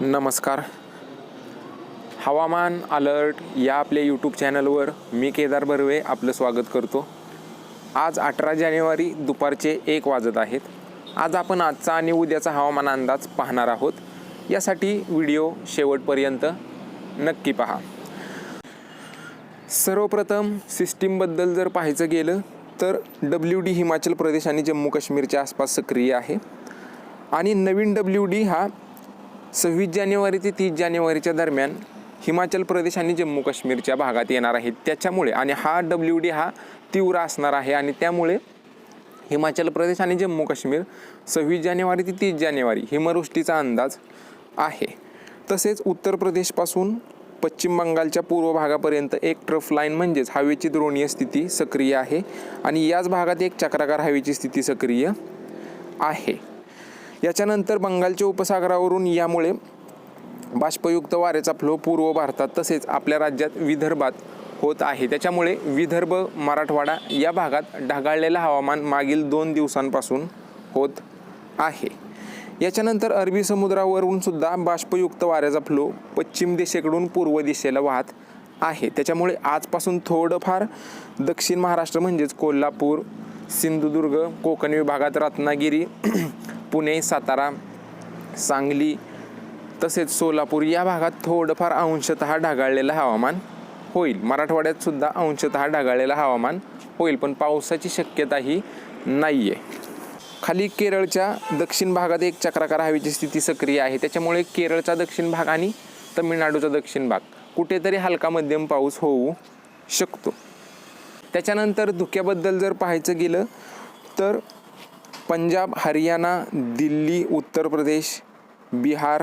नमस्कार. हवामान अलर्ट या आपल्या यूट्यूब चॅनलवर मी केदार बर्वे आपलं स्वागत करतो. आज अठरा जानेवारी दुपारचे एक वाजत आहेत. आज आपण आजचा आणि उद्याचा हवामान अंदाज पाहणार आहोत. यासाठी व्हिडिओ शेवटपर्यंत नक्की पहा. सर्वप्रथम सिस्टीमबद्दल जर पाहायचं गेलं तर डब्ल्यू डी हिमाचल प्रदेश आणि जम्मू काश्मीरच्या आसपास सक्रिय आहे. आणि नवीन डब्ल्यू डी हा सव्वीस जानेवारी ते तीस जानेवारीच्या दरम्यान हिमाचल प्रदेश आणि जम्मू काश्मीरच्या भागात येणार आहे. त्याच्यामुळे आणि हा डब्ल्यू डी हा तीव्र असणार आहे आणि त्यामुळे हिमाचल प्रदेश आणि जम्मू काश्मीर सव्वीस जानेवारी ते तीस जानेवारी हिमवृष्टीचा अंदाज आहे. तसेच उत्तर प्रदेशपासून पश्चिम बंगालच्या पूर्व भागापर्यंत एक ट्रफ लाईन म्हणजेच हवेची द्रोणीय स्थिती सक्रिय आहे आणि याच भागात एक चक्राकार हवेची स्थिती सक्रिय आहे. याच्यानंतर बंगालच्या उपसागरावरून यामुळे बाष्पयुक्त वाऱ्याचा फ्लो पूर्व भारतात तसेच आपल्या राज्यात विदर्भात होत आहे. त्याच्यामुळे विदर्भ मराठवाडा या भागात ढगाळलेलं हवामान मागील दोन दिवसांपासून होत आहे. याच्यानंतर अरबी समुद्रावरून सुद्धा बाष्पयुक्त वाऱ्याचा फ्लो पश्चिम दिशेकडून पूर्व दिशेला वाहत आहे. त्याच्यामुळे आजपासून थोडंफार दक्षिण महाराष्ट्र म्हणजेच कोल्हापूर सिंधुदुर्ग कोकण विभागात रत्नागिरी पुणे सातारा सांगली तसेच सोलापूर या भागात थोडंफार अंशतः ढगाळलेलं हवामान होईल. मराठवाड्यात सुद्धा अंशतः ढगाळलेलं हवामान होईल पण पावसाची शक्यता ही नाही आहे खाली केरळच्या दक्षिण भागात एक चक्राकार हवेची स्थिती सक्रिय आहे. त्याच्यामुळे केरळचा दक्षिण भाग आणि तमिळनाडूचा दक्षिण भाग कुठेतरी हलका मध्यम पाऊस होऊ शकतो. त्याच्यानंतर धुक्याबद्दल जर पाहायचं गेलं तर पंजाब हरियाणा दिल्ली उत्तर प्रदेश बिहार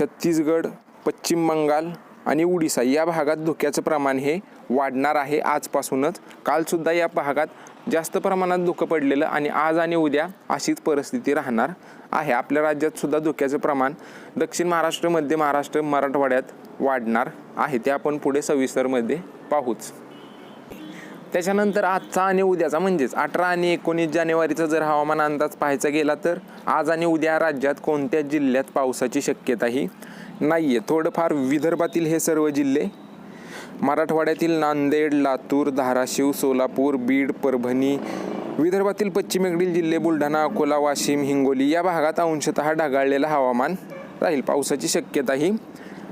छत्तीसगड पश्चिम बंगाल आणि उडिसा या भागात धुक्याचं प्रमाण हे वाढणार आहे आजपासूनच. कालसुद्धा या भागात जास्त प्रमाणात धुकं पडलेलं आणि आज आणि उद्या अशीच परिस्थिती राहणार आहे. आपल्या राज्यात सुद्धा धुक्याचं प्रमाण दक्षिण महाराष्ट्र मध्य महाराष्ट्र मराठवाड्यात वाढणार आहे. ते आपण पुढे सविस्तरमध्ये पाहूच. त्याच्यानंतर आजचा आणि उद्याचा म्हणजेच अठरा आणि एकोणीस जानेवारीचा जर हवामान अंदाज पाहायचा गेला तर आज आणि उद्या राज्यात कोणत्या जिल्ह्यात पावसाची शक्यताही नाही आहे थोडंफार विदर्भातील हे सर्व जिल्हे मराठवाड्यातील नांदेड लातूर धाराशिव सोलापूर बीड परभणी विदर्भातील पश्चिमेकडील जिल्हे बुलढाणा अकोला वाशिम हिंगोली या भागात अंशतः ढगाळलेलं हवामान राहील. पावसाची शक्यताही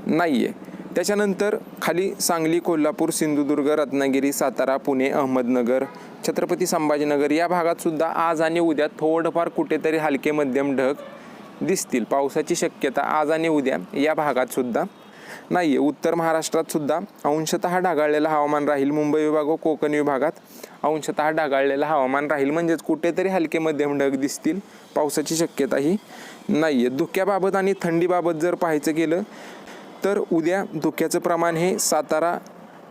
नाही आहे त्याच्यानंतर खाली सांगली कोल्हापूर सिंधुदुर्ग रत्नागिरी सातारा पुणे अहमदनगर छत्रपती संभाजीनगर या भागात सुद्धा आज आणि उद्या थोडंफार कुठेतरी हलके मध्यम ढग दिसतील. पावसाची शक्यता आज आणि उद्या या भागात सुद्धा नाही आहे उत्तर महाराष्ट्रात सुद्धा अंशतः ढगाळलेलं हवामान राहील. मुंबई विभाग व कोकण विभागात अंशतः ढगाळलेलं हवामान राहील. म्हणजेच कुठेतरी हलके मध्यम ढग दिसतील. पावसाची शक्यताही नाही आहे धुक्याबाबत आणि थंडीबाबत जर पाहायचं गेलं तर उद्या धुक्याचं प्रमाण हे सातारा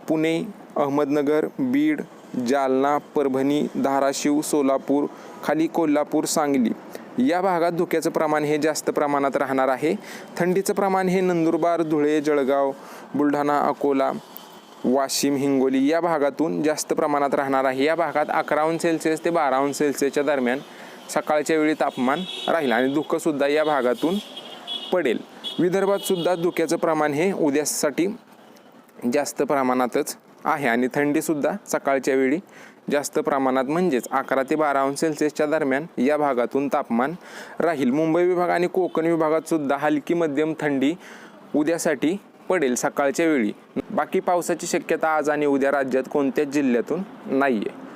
पुणे अहमदनगर बीड जालना परभणी धाराशिव सोलापूर खाली कोल्हापूर सांगली. या भागात धुक्याचं प्रमाण हे जास्त प्रमाणात राहणार आहे. थंडीचं प्रमाण हे नंदुरबार धुळे जळगाव बुलढाणा अकोला वाशिम हिंगोली या भागातून जास्त प्रमाणात राहणार आहे. या भागात अकरा अंश सेल्सिअस ते बारा अंश सेल्सिअसच्या दरम्यान सकाळच्या वेळी तापमान राहील आणि धुकंसुद्धा या भागातून पडेल. विदर्भात सुद्धा धुक्याचं प्रमाण हे उद्यासाठी जास्त प्रमाणातच आहे. आणि थंडीसुद्धा सकाळच्या वेळी जास्त प्रमाणात म्हणजेच अकरा ते बारा अंश सेल्सिअसच्या दरम्यान या भागातून तापमान राहील. मुंबई विभाग आणि कोकण विभागात सुद्धा हलकी मध्यम थंडी उद्यासाठी पडेल सकाळच्या वेळी. बाकी पावसाची शक्यता आज आणि उद्या राज्यात कोणत्याच जिल्ह्यातून नाही आहे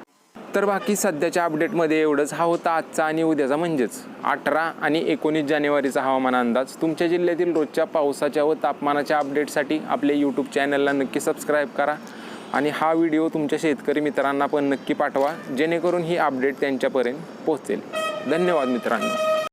तर बाकी सध्याच्या अपडेटमध्ये एवढंच. हा होता आजचा आणि उद्याचा म्हणजेच. अठरा आणि एकोणीस जानेवारीचा हवामान अंदाज. तुमच्या जिल्ह्यातील रोजच्या पावसाच्या व तापमानाच्या अपडेटसाठी आपल्या यूट्यूब चॅनलला नक्की सबस्क्राईब करा. आणि हा व्हिडिओ तुमच्या शेतकरी मित्रांना पण नक्की पाठवा. जेणेकरून ही अपडेट त्यांच्यापर्यंत पोहोचेल. धन्यवाद मित्रांनो.